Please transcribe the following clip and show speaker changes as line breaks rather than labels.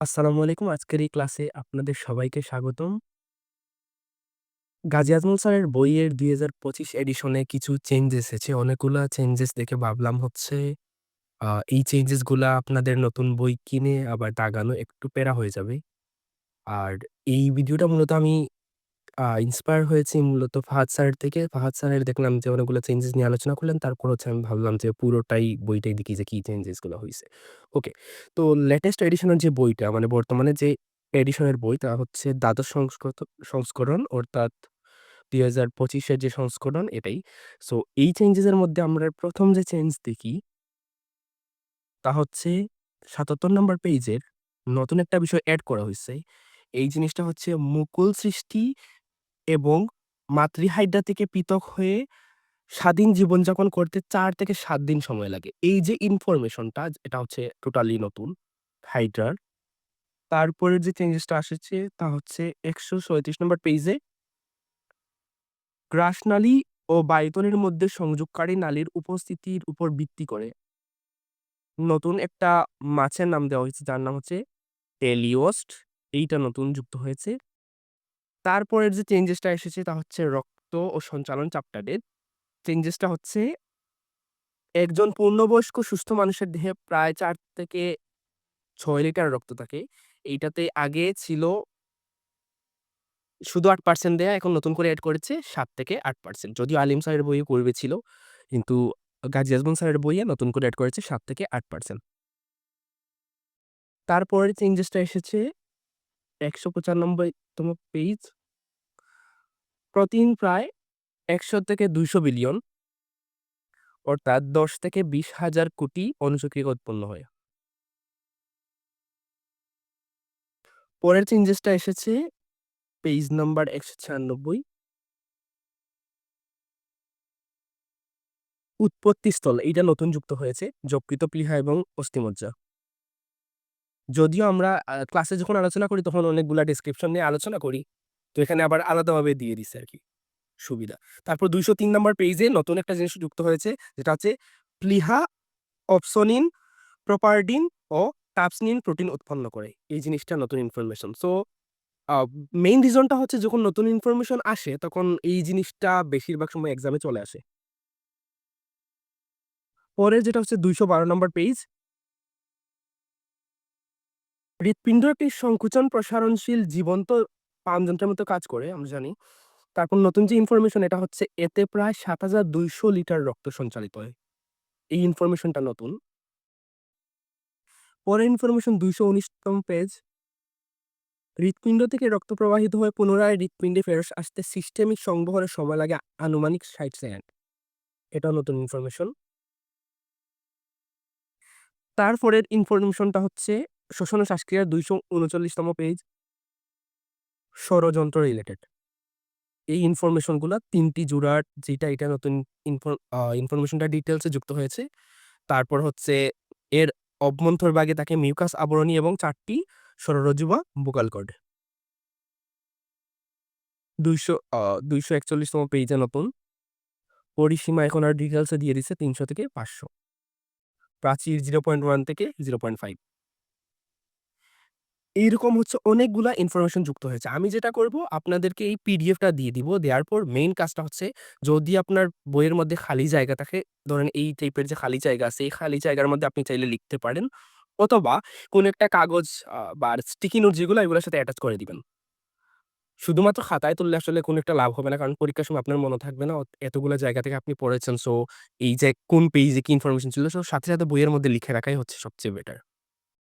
আসসালামু আলাইকুম। আজকের এই ক্লাসে আপনাদের সবাইকে স্বাগতম। গাজী আজমল স্যারের বইয়ের ২০২৫ এডিশনে কিছু চেঞ্জ এসেছে। অনেকগুলা চেঞ্জেস দেখে ভাবলাম হচ্ছে এই চেঞ্জেসগুলো আপনাদের নতুন বই কিনে আবার দাগানো একটু পেরা হয়ে যাবে। আর এই ভিডিওটা মূলত আমি ইন্সপায়ার হয়েছি মূলত ফাহাদ স্যারের থেকে। ফাহাদ স্যারের দেখলাম যে অনেকগুলো চেঞ্জেস নিয়ে আলোচনা করলেন। তারপর হচ্ছে আমি ভাবলাম যে পুরোটাই বইটাই দেখি যে কি চেঞ্জেসগুলা হইছে। ওকে। তো লেটেস্ট এডিশনের যে বইটা মানে বর্তমানে যে এডিশনের বই তা হচ্ছে দ্বাদশ সংস্কৃত, সংস্করণ অর্থাৎ ২০২৫ এর যে সংস্করণ এটাই। সো এই চেঞ্জেস এর মধ্যে আমরা ১ম যে চেঞ্জ দেখি তা হচ্ছে ৭৭ নাম্বার পেইজের নতুন একটা বিষয় এড করা হইছে। এই জিনিসটা হচ্ছে মুকুল সৃষ্টি এবং মাতৃহাইডা থেকে পৃথক হয়ে স্বাধীন জীবনযাপন করতে চার থেকে সাত দিন সময় লাগে। এই যে ইনফরমেশনটা এটা হচ্ছে টোটালি নতুন হাইড্রার। তারপরের যে চেঞ্জেসটা আসেছে, তা হচ্ছে ১৩৭ নাম্বার পেইজে গ্রাসনালী ও বায়ুতনের মধ্যে সংযোগকারী নালীর উপস্থিতির উপর ভিত্তি করে নতুন একটা মাছের নাম দেওয়া হয়েছে, যার নাম হচ্ছে টেলিওস্ট। এইটা নতুন যুক্ত হয়েছে। তারপরের যে চেঞ্জেসটা এসেছে তা হচ্ছে রক্ত ও সঞ্চালন চ্যাপ্টারের। চেঞ্জেসটা হচ্ছে একজন পূর্ণবয়স্ক সুস্থ মানুষের দেহে প্রায় চার থেকে ছয় লিটার রক্ত থাকে। এইটাতে আগে ছিল শুধু আট পার্সেন্ট দেয়া, এখন নতুন করে অ্যাড করেছে সাত থেকে আট পার্সেন্ট যদিও আলিম স্যারের বইয়ে পূর্বে ছিল। কিন্তু গাজী আজমল স্যারের বইয়ে নতুন করে অ্যাড করেছে সাত থেকে আট পার্সেন্ট তারপরের চেঞ্জেসটা এসেছে ১৯৫ তম পেইজ প্রতিদিন প্রায় ১০০ থেকে ২০০ বিলিয়ন অর্থাৎ ১০ থেকে ২০ হাজার কোটি অণুচক্রিকা উৎপন্ন হয়। পরের চেঞ্জেসটা এসেছে পেইজ নাম্বার ১৯৬ উৎপত্তিস্থল এইটা নতুন যুক্ত হয়েছে যকৃত, প্লীহা এবং অস্থিমজ্জা। যদিও আমরা ক্লাসে যখন আলোচনা করি, তখন অনেকগুলা ডেসক্রিপশন নিয়ে আলোচনা করি। তো এখানে আবার আলাদাভাবে দিয়ে দিছে আরকি সুবিধা। তারপর দুইশো তিন নম্বর পেজে নতুন একটা জিনিস যুক্ত হয়েছে, যেটা হচ্ছে প্লিহা অপসনিন প্রোপারডিন ও টাপসিনিন প্রোটিন উৎপন্ন করে। এই জিনিসটা নতুন ইনফরমেশন। সো মেইন রিজনটা হচ্ছে যখন নতুন ইনফরমেশন আসে, তখন এই জিনিসটা বেশিরভাগ সময় এক্সামে চলে আসে। পরের যেটা হচ্ছে দুইশো বারো নম্বর পেইজ হৃৎপিণ্ড একটি সংকুচন প্রসারণশীল জীবন্ত প্রাণযন্ত্রের মতো কাজ করে, আমরা জানি। তারপর নতুন যে ইনফরমেশন এটা হচ্ছে এতে প্রায় ৭২০০ লিটার রক্ত সঞ্চালিত হয়। এই ইনফরমেশনটা নতুন। পরের ইনফরমেশন দুইশো উনিশতম পেজ হৃৎপিণ্ড থেকে রক্ত প্রবাহিত হয়ে পুনরায় হৃৎপিণ্ডে ফেরত আসতে সিস্টেমিক সংবহনের সময় লাগে আনুমানিক ৬০ সেকেন্ড। এটাও নতুন ইনফরমেশন। তারপরের ইনফরমেশনটা হচ্ছে শ্বসন ও শ্বাসক্রিয়ার ২৩৯ তম পেজ ষড়যন্ত্র রিলেটেড। এই ইনফরমেশন তিনটি ৩ টি জোড়ার যেটা এটা নতুন ইনফরমেশনটা ডিটেইলস এ যুক্ত হয়েছে। তারপর হচ্ছে এর অভ্যন্তরভাগে তাকে মিউকাস আবরণী এবং ৪ টি ষড়রজ্জু বা বোকাল কর্ড। ২০০ আ ২৪১ তম পেইজে নতুন। পরিসীমা এখন আর ডিটেলসে দিয়ে দিছে ৩০০ থেকে ৫০০ প্রাচীর 0.1 থেকে 0.5 এইরকম হচ্ছে অনেকগুলা ইনফরমেশন যুক্ত হয়েছে। আমি যেটা করব আপনাদেরকে এই পিডিএফটা দিয়ে দিব। দেওয়ার পর মেইন কাজটা হচ্ছে যদি আপনার বইয়ের মধ্যে খালি জায়গা থাকে, ধরেন এই টাইপের যে খালি জায়গা আছে, এই খালি জায়গার মধ্যে আপনি চাইলে লিখতে পারেন। অথবা কোনো একটা কাগজ বা স্টিকি নোট যেগুলো এগুলোর সাথে অ্যাটাচ করে দিবেন। শুধুমাত্র খাতায় তুললে আসলে কোনো একটা লাভ হবে না। কারণ পরীক্ষার সময় আপনার মনে থাকবে না। এতগুলো জায়গা থেকে আপনি পড়েছেন। সো এই যে কোন পেইজে কি ইনফরমেশন ছিল সো সাথে, সাথে বইয়ের মধ্যে লিখে রাখাই হচ্ছে সবচেয়ে বেটার।